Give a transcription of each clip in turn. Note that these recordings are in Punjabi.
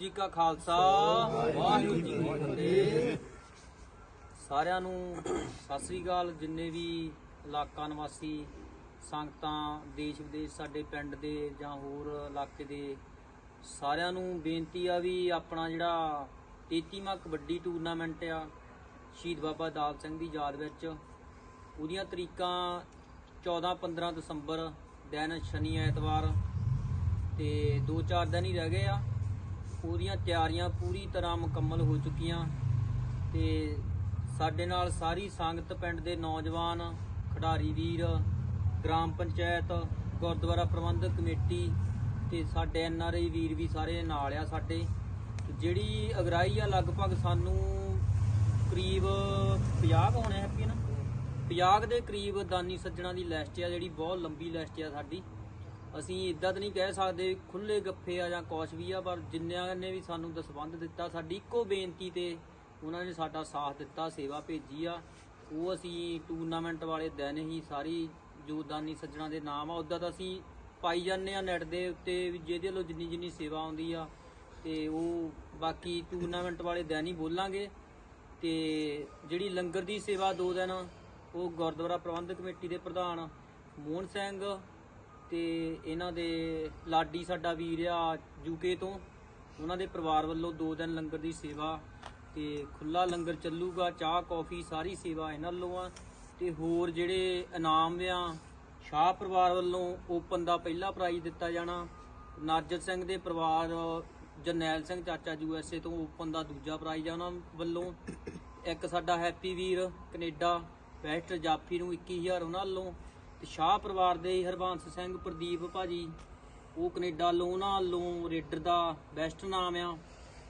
ਜੀ ਕਾ ਖਾਲਸਾ, ਵਾਹਿਗੁਰੂ ਜੀ ਕੀ ਫਤਿਹ। ਸਾਰਿਆਂ ਨੂੰ ਸਤਿ ਸ੍ਰੀ ਅਕਾਲ। ਜਿੰਨੇ ਵੀ ਇਲਾਕਾ ਨਿਵਾਸੀ, ਸੰਗਤਾਂ, ਦੇਸ਼ ਵਿਦੇਸ਼ ਸਾਡੇ ਪਿੰਡ ਦੇ ਜਾਂ ਹੋਰ ਇਲਾਕੇ ਦੇ, ਸਾਰਿਆਂ ਨੂੰ ਬੇਨਤੀ ਆ ਵੀ ਆਪਣਾ ਜਿਹੜਾ 33ਵਾਂ ਕਬੱਡੀ ਟੂਰਨਾਮੈਂਟ ਆ, ਸ਼ਹੀਦ ਬਾਬਾ ਦਾਲ ਸਿੰਘ ਦੀ ਯਾਦ ਵਿੱਚ, ਉਹਦੀਆਂ ਤਰੀਕਾਂ 14 15 ਦਸੰਬਰ, ਦਿਨ ਸ਼ਨੀ ਐਤਵਾਰ ਤੇ 2-4 ਦਿਨ ਹੀ ਰਹਿ ਗਏ ਆ। ਉਹਦੀਆਂ ਤਿਆਰੀਆਂ ਪੂਰੀ ਤਰ੍ਹਾਂ ਮੁਕੰਮਲ ਹੋ ਚੁੱਕੀਆਂ ਤੇ ਸਾਡੇ ਨਾਲ ਸਾਰੀ ਸੰਗਤ ਪਿੰਡ ਦੇ ਨੌਜਵਾਨ, ਖਿਡਾਰੀ ਵੀਰ, ਗ੍ਰਾਮ ਪੰਚਾਇਤ, ਗੁਰਦੁਆਰਾ ਪ੍ਰਬੰਧਕ ਕਮੇਟੀ ਤੇ ਸਾਡੇ ਐਨਆਰਆਈ ਵੀਰ ਵੀ ਸਾਰੇ ਨਾਲ ਆ ਸਾਡੇ। ਜਿਹੜੀ ਅਗਰਾਈ ਆ ਲਗਭਗ ਸਾਨੂੰ ਕਰੀਬ 50 ਕੁ ਹੋਣੇ ਹੈਪੀ ਨਾ? 50 ਦੇ ਕਰੀਬ ਦਾਨੀ ਸੱਜਣਾ ਦੀ ਲਿਸਟ ਆ ਜਿਹੜੀ ਬਹੁਤ ਲੰਬੀ ਲਿਸਟ ਆ ਸਾਡੀ। ਅਸੀਂ ਇਦਾਂ ਤਾਂ ਨਹੀਂ ਕਹਿ ਸਕਦੇ ਖੁੱਲੇ ਗੱਫੇ ਆ ਜਾਂ ਕੁਛ ਵੀ ਆ, ਪਰ ਜਿੰਨਿਆਂ ਨੇ ਵੀ ਸਾਨੂੰ ਦਸਵੰਧ ਦਿੱਤਾ, ਸਾਡੀ ਇੱਕੋ ਬੇਨਤੀ ਤੇ ਉਹਨਾਂ ਨੇ ਸਾਡਾ ਸਾਥ ਦਿੱਤਾ, ਸੇਵਾ ਭੇਜੀ ਆ। ਉਹ ਅਸੀਂ ਟੂਰਨਾਮੈਂਟ ਵਾਲੇ ਦਿਨ ਹੀ ਸਾਰੀ ਜੋ ਦਾਨੀ ਸੱਜਣਾ ਦੇ ਨਾਮ ਆ। ਉਦਾਂ ਤਾਂ ਅਸੀਂ ਪਾਈ ਜਾਂਦੇ ਆ ਨੈਟ ਦੇ ਉੱਤੇ ਵੀ ਜਿਹਦੇ ਵੱਲੋਂ ਜਿੰਨੀ ਜਿੰਨੀ ਸੇਵਾ ਆਉਂਦੀ ਆ ਤੇ ਉਹ ਬਾਕੀ ਟੂਰਨਾਮੈਂਟ ਵਾਲੇ ਦਿਨ ਹੀ ਬੋਲਾਂਗੇ। ਤੇ ਜਿਹੜੀ ਲੰਗਰ ਦੀ ਸੇਵਾ ਦੋ ਦਿਨ, ਉਹ ਗੁਰਦੁਆਰਾ ਪ੍ਰਬੰਧਕ ਕਮੇਟੀ ਦੇ ਪ੍ਰਧਾਨ ਮੋਹਨ ਸਿੰਘ ਤੇ ਇਹਨਾਂ ਦੇ ਲਾਡੀ ਸਾਡਾ ਵੀਰ ਆ ਯੂਕੇ ਤੋਂ। ਉਹਨਾਂ ਦੇ ਪਰਿਵਾਰ ਵੱਲੋਂ ਦੋ ਦਿਨ ਲੰਗਰ ਦੀ ਸੇਵਾ ਤੇ ਖੁੱਲਾ ਲੰਗਰ ਚੱਲੂਗਾ, ਚਾਹ, ਕੌਫੀ ਸਾਰੀ ਸੇਵਾ ਇਹਨਾਂ ਵੱਲੋਂ ਆ। ਤੇ ਹੋਰ ਜਿਹੜੇ ਇਨਾਮ ਆ, ਸ਼ਾਹ ਪਰਿਵਾਰ ਵੱਲੋਂ ਓਪਨ ਦਾ ਪਹਿਲਾ ਪ੍ਰਾਈਜ਼ ਦਿੱਤਾ ਜਾਣਾ। ਨਾਜਰ ਸਿੰਘ ਦੇ ਪਰਿਵਾਰ, ਜਰਨੈਲ ਸਿੰਘ ਚਾਚਾ ਯੂਐਸਏ ਤੋਂ ਓਪਨ ਦਾ ਦੂਜਾ ਪ੍ਰਾਈਜ਼ ਆ ਉਹਨਾਂ ਵੱਲੋਂ। ਇੱਕ ਸਾਡਾ ਹੈਪੀ ਵੀਰ ਕੈਨੇਡਾ, ਬੈਸਟ ਜਾਫੀ ਨੂੰ 21000 ਉਹਨਾਂ ਵੱਲੋਂ। ਤੇ ਸ਼ਾਹ ਪਰਿਵਾਰ ਦੇ ਹਰਬੰਸ ਸਿੰਘ ਪ੍ਰਦੀਪ ਭਾਜੀ, ਉਹ ਕੈਨੇਡਾ ਵੱਲੋਂ ਉਹਨਾਂ ਰੇਡਰ ਦਾ ਬੈਸਟ ਨਾਮ ਆ।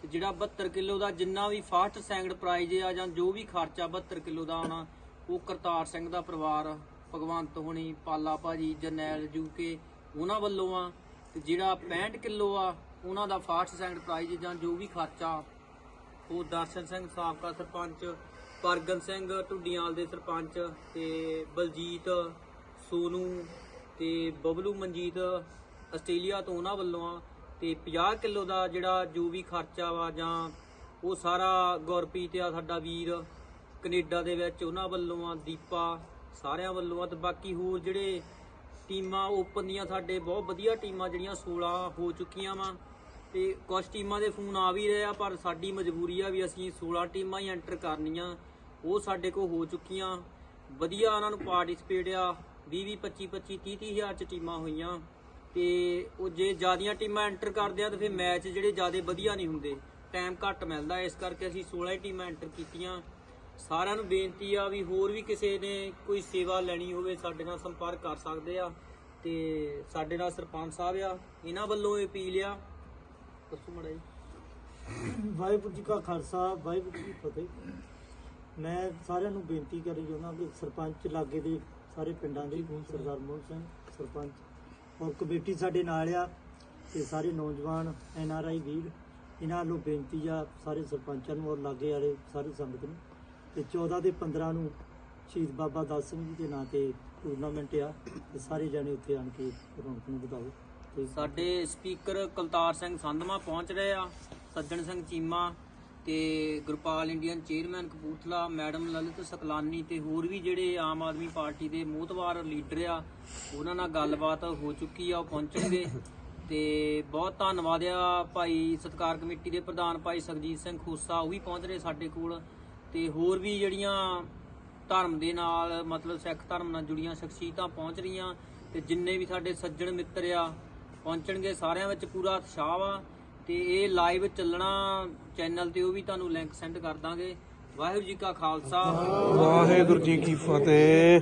ਤੇ ਜਿਹੜਾ 72 ਕਿਲੋ ਦਾ ਜਿੰਨਾ ਵੀ ਫਾਸਟ ਸੈਂਗਡ ਪ੍ਰਾਈਜ਼ ਆ ਜਾਂ ਜੋ ਵੀ ਖਰਚਾ 72 ਕਿਲੋ ਦਾ ਆਉਣਾ, ਉਹ ਕਰਤਾਰ ਸਿੰਘ ਦਾ ਪਰਿਵਾਰ, ਭਗਵੰਤ ਹੋਣੀ, ਪਾਲਾ ਭਾਜੀ, ਜਰਨੈਲ ਯੂਕੇ ਉਹਨਾਂ ਵੱਲੋਂ ਆ। ਤੇ ਜਿਹੜਾ 65 ਕਿਲੋ ਆ, ਉਹਨਾਂ ਦਾ ਫਾਸਟ ਸੈਂਗਡ ਪ੍ਰਾਈਜ਼ ਜਾਂ ਜੋ ਵੀ ਖਰਚਾ, ਉਹ ਦਰਸ਼ਨ ਸਿੰਘ, ਸਾਬਕਾ ਸਰਪੰਚ, ਪਰਗਨ ਸਿੰਘ, ਢੁੱਡੀਆਲ ਦੇ ਸਰਪੰਚ ਤੇ ਬਲਜੀਤ ਸੋਨੂ ਤੇ ਬਬਲੂ ਮਨਜੀਤ ਆਸਟ੍ਰੇਲੀਆ ਤੋਂ ਉਹਨਾਂ ਵੱਲੋਂ ਆ ਤੇ 50 ਕਿਲੋ ਦਾ ਜਿਹੜਾ ਜੋ ਵੀ ਖਰਚਾ ਵਾ ਜਾਂ ਉਹ ਸਾਰਾ ਗੁਰਪ੍ਰੀਤ ਆ ਸਾਡਾ ਵੀਰ ਕੈਨੇਡਾ ਦੇ ਵਿੱਚ ਉਹਨਾਂ ਵੱਲੋਂ ਆ, ਦੀਪਾ ਸਾਰਿਆਂ ਵੱਲੋਂ ਆ ਤੇ ਬਾਕੀ ਹੋਰ ਜਿਹੜੇ ਟੀਮਾਂ ਓਪਨ ਦੀਆਂ ਸਾਡੇ ਬਹੁਤ ਵਧੀਆ ਟੀਮਾਂ ਜਿਹੜੀਆਂ 16 ਹੋ ਚੁੱਕੀਆਂ ਵਾ ਤੇ ਕੁਝ ਟੀਮਾਂ ਦੇ ਫੋਨ ਆ ਵੀ ਰਹੇ ਆ ਪਰ ਸਾਡੀ ਮਜਬੂਰੀ ਆ ਵੀ ਅਸੀਂ 16 ਟੀਮਾਂ ਹੀ ਐਂਟਰ ਕਰਨੀਆਂ, ਉਹ ਸਾਡੇ ਕੋਲ ਹੋ ਚੁੱਕੀਆਂ। ਵਧੀਆ ਉਹਨਾਂ ਨੂੰ ਪਾਰਟਿਸਿਪੇਟ ਆ। 20 20 25 25 30 30 ਹਜ਼ਾਰ ਚ ਟੀਮਾਂ ਹੋਈਆਂ ਤੇ ਉਹ ਜੇ ਜਿਆਦੀਆਂ ਟੀਮਾਂ ਐਂਟਰ ਕਰਦੇ ਆ ਤਾਂ ਫਿਰ ਮੈਚ ਜਿਹੜੇ ਜਿਆਦੇ ਵਧੀਆ ਨਹੀਂ ਹੁੰਦੇ। ਟਾਈਮ ਘੱਟ ਮਿਲਦਾ, ਇਸ ਕਰਕੇ ਅਸੀਂ 16 ਟੀਮਾਂ ਐਂਟਰ ਕੀਤੀਆਂ। ਸਾਰਿਆਂ ਨੂੰ ਬੇਨਤੀ ਆ ਵੀ ਹੋਰ ਵੀ ਕਿਸੇ ਨੇ ਕੋਈ ਸੇਵਾ ਲੈਣੀ ਹੋਵੇ, ਸਾਡੇ ਨਾਲ ਸੰਪਰਕ ਕਰ ਸਕਦੇ ਆ ਤੇ ਸਾਡੇ ਨਾਲ ਸਰਪੰਚ ਸਾਹਿਬ ਆ, ਇਹਨਾਂ ਵੱਲੋਂ ਇਹ ਅਪੀਲ ਆ। ਦੱਸੋ ਮੜਾ ਜੀ। ਵਾਹਿਗੁਰੂ ਜੀ ਕਾ ਖਾਲਸਾ, ਵਾਹਿਗੁਰੂ ਜੀ ਕੀ ਫਤਿਹ। ਮੈਂ ਸਾਰਿਆਂ ਨੂੰ ਬੇਨਤੀ ਕਰੀ ਚਾਹੁੰਦਾ ਕਿ ਸਰਪੰਚ ਲਾਗੇ ਦੇ ਸਾਰੇ ਪਿੰਡਾਂ ਦੇ ਸਰਦਾਰ ਮੋਹਨ ਸਿੰਘ, ਸਰਪੰਚ ਔਰ ਕਮੇਟੀ ਸਾਡੇ ਨਾਲ ਆ ਤੇ ਸਾਰੇ ਨੌਜਵਾਨ ਐਨ ਆਰ ਆਈ ਵੀਰ, ਇਹਨਾਂ ਵੱਲੋਂ ਬੇਨਤੀ ਆ ਸਾਰੇ ਸਰਪੰਚਾਂ ਨੂੰ ਔਰ ਲਾਗੇ ਵਾਲੇ ਸਾਰੇ ਸੰਗਤ ਨੂੰ ਤੇ 14 ਤੇ 15 ਨੂੰ ਸ਼ਹੀਦ ਬਾਬਾ ਦਾਸ ਸਿੰਘ ਜੀ ਦੇ ਨਾਂ ਤੇ ਟੂਰਨਾਮੈਂਟ ਆ ਤੇ ਸਾਰੇ ਜਾਣੇ ਉੱਥੇ ਆਣ ਕੇ ਰੌਣਕ ਨੂੰ ਵਧਾਓ। ਤੇ ਸਾਡੇ ਸਪੀਕਰ ਕਲਤਾਰ ਸਿੰਘ ਸੰਧਮਾ ਪਹੁੰਚ ਰਹੇ ਆ, ਸੱਜਣ ਸਿੰਘ ਚੀਮਾ ਤੇ Gurpal Indian chairman Kapurthala, madam Lalit Saklani ਤੇ ਹੋਰ ਵੀ ਜਿਹੜੇ ਆਮ ਆਦਮੀ ਪਾਰਟੀ ਦੇ ਮੋਹਤਵਾਰ ਲੀਡਰ ਆ, ਉਹਨਾਂ ਨਾਲ ਗੱਲਬਾਤ ਹੋ ਚੁੱਕੀ ਆ, ਉਹ ਪਹੁੰਚਣਗੇ। ਤੇ ਬਹੁਤ ਧੰਨਵਾਦ ਆ ਭਾਈ ਸਤਕਾਰ ਕਮੇਟੀ ਦੇ ਪ੍ਰਧਾਨ ਭਾਈ ਸਰਜੀਤ ਸਿੰਘ ਖੋਸਾ, ਉਹ ਵੀ ਪਹੁੰਚ ਰਹੇ ਸਾਡੇ ਕੋਲ। ਤੇ ਹੋਰ ਵੀ ਜਿਹੜੀਆਂ ਧਰਮ ਦੇ ਨਾਲ, ਮਤਲਬ ਸਿੱਖ ਧਰਮ ਨਾਲ ਜੁੜੀਆਂ ਸ਼ਖਸੀਅਤਾਂ ਪਹੁੰਚ ਰਹੀਆਂ, ਤੇ ਜਿੰਨੇ ਵੀ ਸਾਡੇ ਸੱਜਣ ਮਿੱਤਰ ਆ, ਪਹੁੰਚਣਗੇ, ਸਾਰਿਆਂ ਵਿੱਚ ਪੂਰਾ ਉਤਸ਼ਾਹ ਵਾ। ਤੇ ਇਹ ਲਾਈਵ ਚੱਲਣਾ ਚੈਨਲ ਤੇ ਉਹ ਵੀ ਤੁਹਾਨੂੰ ਲਿੰਕ ਸੈਂਡ ਕਰ ਦਾਂਗੇ। ਵਾਹਿਗੁਰੂ ਜੀ ਕਾ ਖਾਲਸਾ। ਵਾਹਿਗੁਰੂ ਜੀ ਕੀ ਫਤਿਹ।